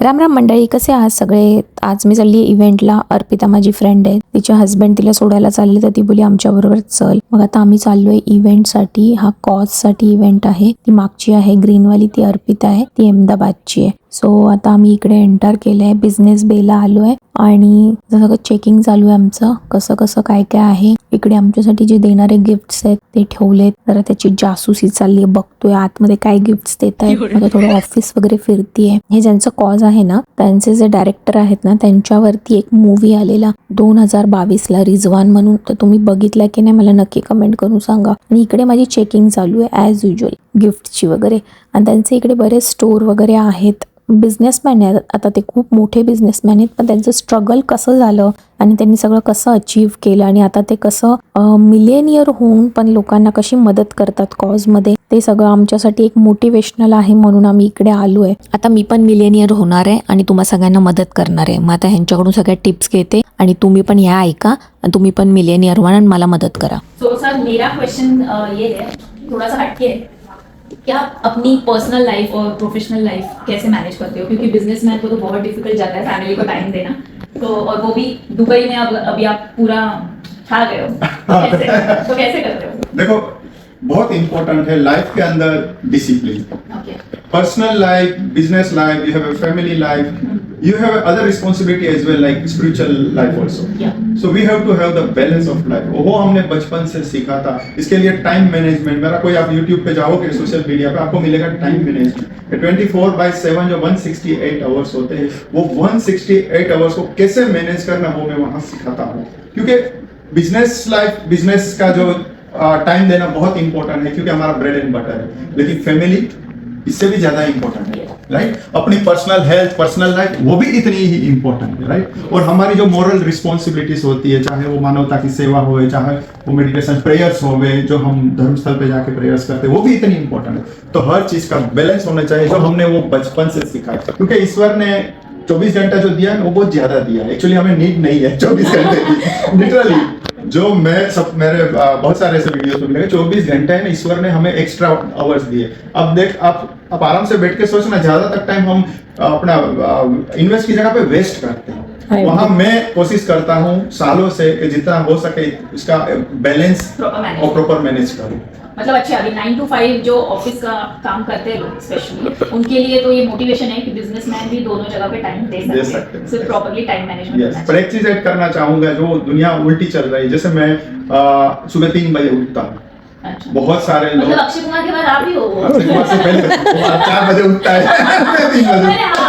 राम राम मंडळी कसे आहात सगळे? आज मी चालली इव्हेंटला. अर्पिता माझी फ्रेंड आहे. तिचे हस्बंड तिला सोडायला चालले तर ती बोली आमच्या बरोबर चल. मग आता आम्ही चाललोय इव्हेंटसाठी. हा कॉजसाठी इव्हेंट आहे. ती मागची आहे ग्रीनवाली ती अर्पिता आहे. ती अहमदाबादची आहे. सो आता आम्ही इकडे एंटर केलंय. बिझनेस बेला आलोय. आणि सगळं चेकिंग चालू आहे आमचं कसं कसं काय काय आहे इकडे आमच्यासाठी जे देणारे गिफ्ट्स आहेत ते ठेवलेत. जरा त्याची जासूसी चालली आहे. बघतोय आतमध्ये काय गिफ्ट्स देत आहेत थोडं ऑफिस वगैरे फिरतीये. हे ज्यांचं कॉज आहे ना त्यांचे जे डायरेक्टर आहेत ना त्यांच्यावरती एक मूवी आलेला दोन हजार बावीसला रिझवान म्हणून. तर तुम्ही बघितला की नाही मला नक्की कमेंट करून सांगा. आणि इकडे माझी चेकिंग चालू आहे ॲज युजल गिफ्टची वगैरे. आणि त्यांचे इकडे बरेच स्टोर वगैरे आहेत. बिझनेसमॅन आहेत. आता ते खूप मोठे बिझनेसमॅन आहेत पण त्यांचं स्ट्रगल कसं झालं आणि त्यांनी सगळं कसं अचीव्ह केलं आणि आता ते कसं मिलेनियर होऊन पण लोकांना कशी मदत करतात कॉजमध्ये ते सगळं आमच्यासाठी एक मोटिवेशनल आहे म्हणून आम्ही इकडे आलो आहे. आता मी पण मिलेनियर होणार आहे आणि तुम्हा सगळ्यांना मदत करणार आहे. मग आता ह्यांच्याकडून सगळ्या टिप्स घेते आणि तुम्ही पण ह्या ऐका आणि तुम्ही पण मिलेनियर व्हा आणि मला मदत करा. सो सर मेरा क्वेश्चन ये है थोड़ा सा हटके है कि आप अपनी पर्सनल लाइफ और प्रोफेशनल लाइफ कैसे मैनेज करते हो? क्योंकि बिजनेसमैन को तो बहुत डिफ़िकल्ट जाता है फैमिली को टाइम देना। तो और वो भी दुबई में अब अभी आप पूरा खा गए हो। तो कैसे? तो कैसे करते हो? देखो बहुत इंपॉर्टेंट है लाइफ के अंदर discipline personal life business life you have a family life you have other responsibility as well like spiritual life also. So we have to have the balance of life. वो हमने बचपन से सीखा था। इसके लिए टाइम मैनेजमेंट मेरा कोई आप YouTube पे जाओगे सोशल मीडिया पे आपको मिलेगा टाइम मैनेजमेंट 24 बाय 7 जो 168 आवर्स होते हैं, वो 168 आवर्स को कैसे मैनेज करना वो मैं वहाँ सिखाता हूँ। क्योंकि बिज़नेस लाइफ बिज़नेस का जो टाइम देना बहुत इंपॉर्टेंट है, क्योंकि हमारा ब्रेड एंड बटर है। लेकिन फैमिली इससे भी ज़्यादा इंपॉर्टेंट है। राइट अपनी पर्सनल हेल्थ पर्सनल लाइफ वो भी इतनी ही इंपॉर्टेंट है राइट और हमारी जो मॉरल रिस्पॉन्सिबिलिटीज होती है, चाहे वो मानवता की सेवा हो चाहे वो मेडिटेशन प्रेयर्स हो जो हम धर्मस्थल पे जाके प्रेयर्स करते हैं, वो भी इतनी इंपॉर्टेंट है। तो हर चीज़ का बैलेंस होना चाहिए, जो हमने वो बचपन से सीखा है क्योंकि ईश्वर ने 24 घंटा जो दिया है वो बहुत ज़्यादा दिया। है एक्चुअली हमें नीड नहीं है 24 घंटे लिटरली जो मैं सब मेरे बहुत सारे ऐसे वीडियो में मिलेंगे चौबीस घंटे ना ईश्वर ने हमें एक्स्ट्रा आवर्स दिए। अब देख, आप आप आराम से बैठ के सोचना ज़्यादा तक टाइम हम अपना इन्वेस्ट की जगह पे वेस्ट करते हैं। वहाँ मैं कोशिश करता हूँ सालों से कि जितना हो सके इसका बैलेंस और प्रॉपर मैनेज करूँ। मतलब अच्छा अभी नाइन टू फाइव जो ऑफ़िस का काम करते हैं लोग स्पेशली उनके लिए तो ये मोटिवेशन है कि बिजनेसमैन भी दोनों जगह पे टाइम दे दे सकते हैं। सिर्फ़ प्रॉपरली टाइम मैनेजमेंट पर एक चीज़ ऐड करना चाहूँगा जो दुनिया उल्टी चल रही है जैसे मैं सुबह तीन बजे उठता हूँ। अच्छा। बहुत सारे लोग मतलब अक्षय कुमार के बाद आप ही हो अक्षय कुमार से पहले चार बजे उठता है। तीन बजे अरे हाँ।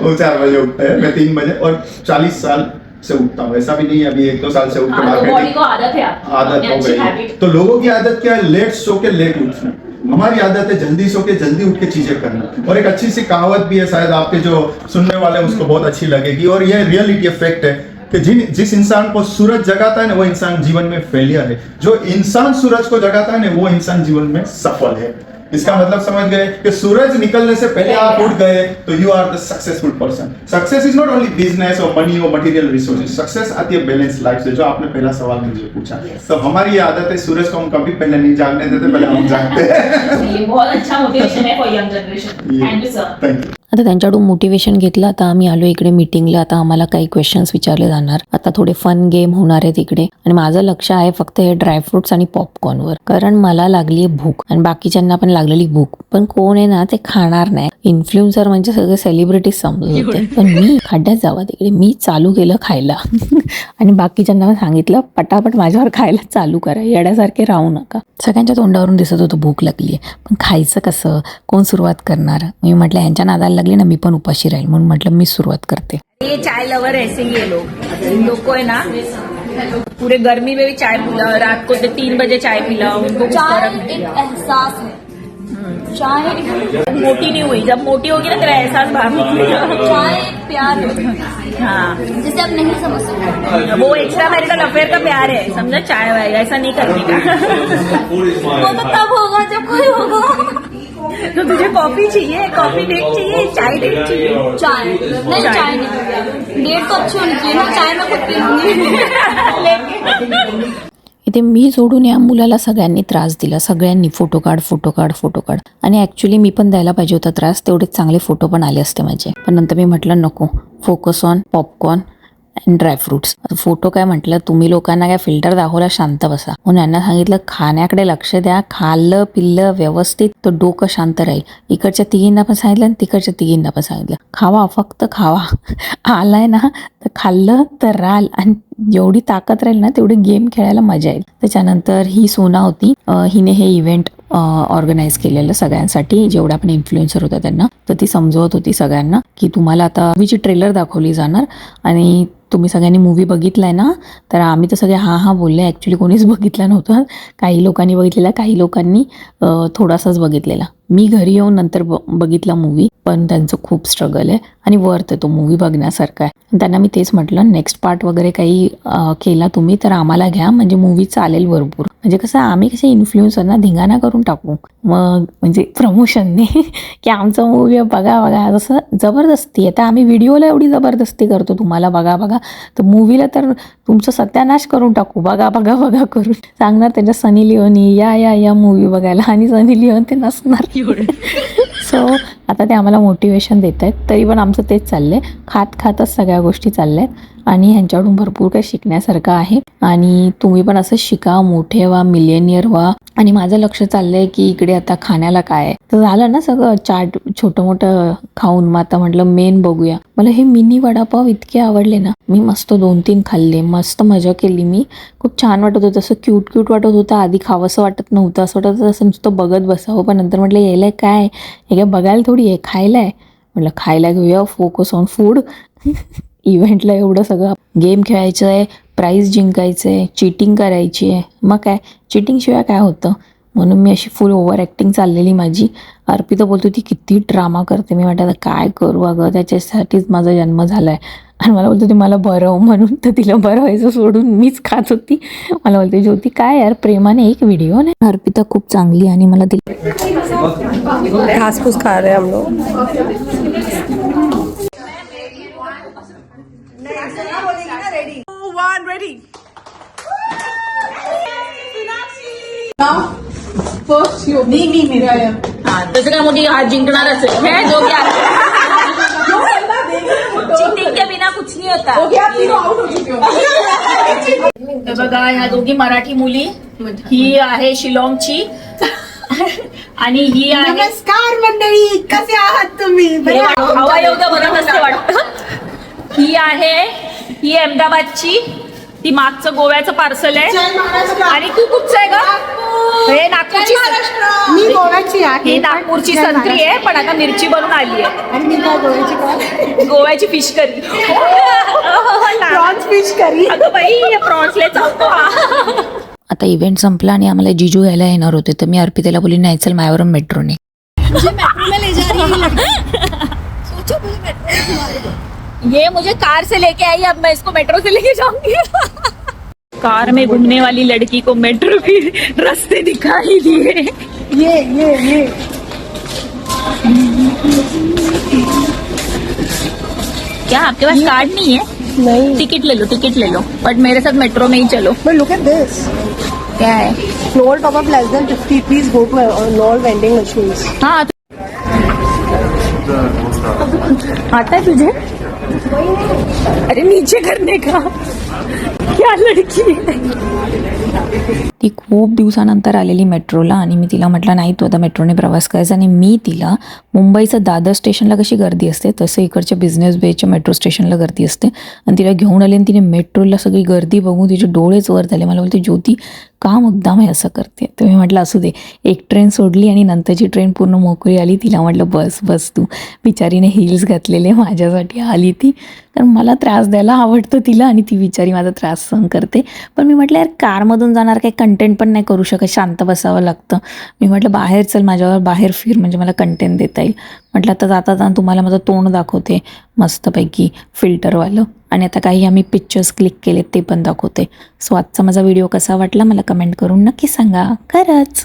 वो चार बजे उठता है मैं तीन बजे और चालीस साल से उठता हूँ ऐसा भी नहीं है अभी एक दो साल से उठ के आदत है आदत हो गई तो लोगों की आदत क्या है लेट सो के लेट उठना हमारी आदत है जल्दी सो के जल्दी उठ के चीज़ें करना और एक अच्छी सी कहावत भी है शायद आपके जो सुनने वाले हैं उसको बहुत अच्छी लगेगी और यह रियलिटी फैक्ट है कि जिन जिस इंसान को सूरज जगाता है ना वो इंसान जीवन में फेलियर है जो इंसान सूरज को जगाता है ना वो इंसान जीवन में सफल है इसका मतलब समझ गए कि सूरज निकलने से पहले आप उठ गए तो you are the successful person success is not only business और मनी और मटेरियल रिसोर्सेज सक्सेस आती है बैलेंस लाइफ से जो आपने पहला सवाल मुझे पूछा। Yes. तो हमारी ये आदत है सूरज को हम कभी पहले नहीं जागने देते पहले हम जागते हैं। ये बहुत अच्छा मोटिवेशन है for young generation thank you sir thank you आता त्यांच्याकडून मोटिवेशन घेतलं आता आम्ही आलो इकडे मीटिंगला आता आम्हाला काही क्वेश्चन्स विचारले जाणार. आता थोडे फन गेम होणार आहेत इकडे. आणि माझं लक्ष आहे फक्त हे ड्रायफ्रुट्स आणि पॉपकॉर्नवर कारण मला लागली भूक. आणि बाकीच्यांना पण लागलेली भूक. पण कोण आहे ना ते खाणार नाही. इन्फ्लुएन्सर म्हणजे सगळे सेलिब्रिटीज समजत होते पण मी खड्ड्यात जावा तिकडे. मी चालू केलं खायला. आणि बाकीच्यांना सांगितलं पटापट माझ्यावर खायला चालू करा. येड्यासारखे राहू नका. सगळ्यांच्या तोंडावरून दिसत होतं भूक लागली आहे पण खायचं कसं? कोण सुरुवात करणार? मी म्हटलं ह्यांच्या नादाला लागली ना मी पण उपाशी राहील. म्हणून म्हटलं मी सुरुवात करते. ये चाय लवर ऐसे ही लोग लोग है ना पूरे गर्मी में भी चाय पिला रात को तीन बजे चाय पिला उनको चाय एक। एहसास है। चाय मोटी नहीं हुई जब मोटी होगी ना तेरा एहसास बाहर निकलेगा। चाय प्यार है। जिसे आप नहीं समझ सकते। वो एक्स्ट्रा मैरिटल अफेयर का प्यार है समझा? चाय वाय ऐसा नहीं करने का। वो तो तब होगा जब कोई होगा। तो तुझे कॉफी चाहिए कॉफी डेट चाहिए चाय डेट चाहिए? चाय। नहीं चाय। नहीं। डेट तो अच्छी होनी चाहिए ना चाय मैं खुद पी लूंगी। इथे मी सोडून या मुलाला सगळ्यांनी त्रास दिला. सगळ्यांनी फोटो काढ फोटो काढ फोटो काढ. आणि ॲक्च्युली मी पण द्यायला पाहिजे होता त्रास. तेवढेच चांगले फोटो पण आले असते माझे. पण नंतर मी म्हटलं नको. Focus on popcorn and dry fruits photo काय म्हटलं? तुम्ही लोकांना काय फिल्टर दाखवला? शांत बसा. म्हणून यांना सांगितलं खाण्याकडे लक्ष द्या. खाल्लं पिल्लं व्यवस्थित. तर डोकं शांत राहील. इकडच्या तिघींना पण सांगितलं आणि तिकडच्या तिघींना पण सांगितलं. खावा फक्त खावा. आलाय ना तर खाल्लं तर राल. आणि जेवढी ताकद राहील ना तेवढी गेम खेळायला मजा येईल. त्याच्यानंतर ही सोना होती. हिने हे इव्हेंट ऑर्गनाईज केलेलं सगळ्यांसाठी. जेवढ्या पण इन्फ्लुएन्सर होता त्यांना. तर ती समजवत होती सगळ्यांना की तुम्हाला आता मूवीची ट्रेलर दाखवली जाणार. आणि तुम्ही सगळ्यांनी मूवी आहे ना तर आम्ही तर सगळे हां हां बोलले. ॲक्च्युली कोणीच बघितला नव्हता. काही लोकांनी बघितलेला काही लोकांनी थोडासाच बघितलेला. मी घरी येऊन नंतर ब बघितला मूवी पण त्यांचं खूप स्ट्रगल आहे आणि वर्थ आहे तो मूवी बघण्यासारखा आहे. आणि त्यांना मी तेच म्हटलं नेक्स्ट पार्ट वगैरे काही केला तुम्ही तर आम्हाला घ्या म्हणजे मूवी चालेल भरपूर. म्हणजे कसं आम्ही कसे इन्फ्लुएन्सरना धिंगाणा करून टाकू. मग म्हणजे प्रमोशनने की आमचं मूवी बघा बघा जसं जबरदस्ती आहे. तर आम्ही व्हिडिओला एवढी जबरदस्ती करतो तुम्हाला बघा बघा. तर मूवीला तर तुमचं सत्यानाश करून टाकू. बघा बघा बघा करून. सांगणार त्याच्या सनी लिओनी या या या मूवी बघायला. आणि सनी लिओन ते नसणार. सो आता ते आम्हाला मोटिवेशन देत आहेत तरी पण आमचं तेच चाललं आहे खात खातच सगळ्या गोष्टी चालल्या आहेत आणि ह्यांच्याकडून भरपूर काही शिकण्यासारखं आहे. आणि तुम्ही पण असं शिका मोठे व्हा मिलियनियर व्हा. आणि माझं लक्ष चाललंय की इकडे आता खाण्याला काय आहे. तर झालं ना सगळं चाट छोटं मोठं खाऊन मग आता म्हटलं मेन बघूया. मला हे मिनी वडापाव इतके आवडले ना. मी मस्त दोन तीन खाल्ले. मस्त मजा केली मी. खूप छान वाटत होतं. असं क्यूट क्यूट वाटत होतं. आधी खावंसं वाटत नव्हतं. असं वाटत असं नुसतं बघत बसावं. पण नंतर म्हटलं यायला काय? हे काय बघायला थोडी आहे? खायला आहे? म्हटलं खायला घेऊया. फोकस ऑन फूड इव्हेंटला एवढं सगळं गेम खेळायचं आहे प्राईज जिंकायचं आहे चिटिंग करायची आहे मग काय? चिटिंगशिवाय काय होतं? म्हणून मी अशी फुल ओव्हर ॲक्टिंग चाललेली माझी. अर्पिता बोलतो ती किती ड्रामा करते. मी म्हटलं काय करू अगं? त्याच्यासाठीच माझा जन्म झाला आहे आणि मला बोलतो ती मला बरव हो. म्हणून तर तिला बरं व्हायचं सोडून मीच खात होती. मला बोलते ज्योती काय यार? प्रेमाने एक व्हिडिओ नाही. अर्पिता खूप चांगली आणि मला तिला घासफूस खा रहे हम लोग. तसं काय मोठी हात जिंकणारच आहे. हे जो घ्या चिटिंग के बिना कुछ नहीं होता. हे बघा ह्या दोघी मराठी मुली. ही आहे शिलॉंगची. आणि ही आहे नमस्कार मंडळी कसे आहात तुम्ही? हे हवा एवढं बरं नसते वाटत. ही आहे ही अहमदाबादची ती मागचं गोव्याचं पार्सल आहे. आणि तू कुठचं आहे ग? हे नागपूरची मी गोव्याची आहे. ही नागपूरची संत्री आहे पण आता मिरची बनून आली आहे. आणि मी काय गोव्याची काय? गोव्याची fish curry prawns fish curry अगं बाई प्रॉन्सले चालतो आता इव्हेंट संपला आणि आम्हाला जिजू यायला येणार होते तर मी अर्पितेला बोलली नाही चल माझ्यावर मेट्रोने ये मुझे कार से लेके आई अब मैं इसको मेट्रो से लेके जाऊँगी। कार में घूमने वाली लड़की को मेट्रो की रास्ते दिखाई दिए। ये ये ये। क्या आपके पास कार्ड नहीं है? नहीं। टिकट ले लो टिकट ले लो बट मेरे साथ मेट्रो में ही चलो। बट लुक एट दिस क्या है? Floor top up less than 50 please go to knoll vending machines हाँ आता है तुझे? अरे नीचे करने का। क्या लड़की है? ती खूप दिवसानंतर आलेली मेट्रोला आणि मी तिला म्हटलं नाही तू आता मेट्रोने प्रवास करायचा. आणि मी तिला मुंबईचं दादर स्टेशनला कशी गर्दी असते तसं इकडच्या बिझनेस बेच्या मेट्रो स्टेशनला गर्दी असते. आणि तिला घेऊन आली आणि तिने मेट्रोला सगळी गर्दी बघून तिचे डोळेच वर झाले. मला बोलते ज्योती का मुद्दाम हे असं करते? तर मी म्हटलं असू दे एक ट्रेन सोडली आणि नंतरची ट्रेन पूर्ण मोकळी आली. तिला म्हटलं बस बस तू. बिचारीने हिल्स घातलेले माझ्यासाठी आली ती. कारण मला त्रास द्यायला आवडतं तिला आणि ती बिचारी माझा त्रास सहन करते. पण मी म्हटलं यार कारमधून जाणार काही कंटेंट पण नाही करू शकत शांत बसावं लागतं. मी म्हटलं बाहेर चल माझ्यावर बाहेर फिर म्हणजे मला कंटेंट देता येईल. म्हटलं आता जाता जाता तुम्हाला माझं तोंड दाखवते मस्तपैकी फिल्टरवालं आणि आता काही आम्ही पिक्चर्स क्लिक केलेत ते पण दाखवते. सो आजचा माझा व्हिडिओ कसा वाटला मला कमेंट करून नक्की सांगा. खरंच!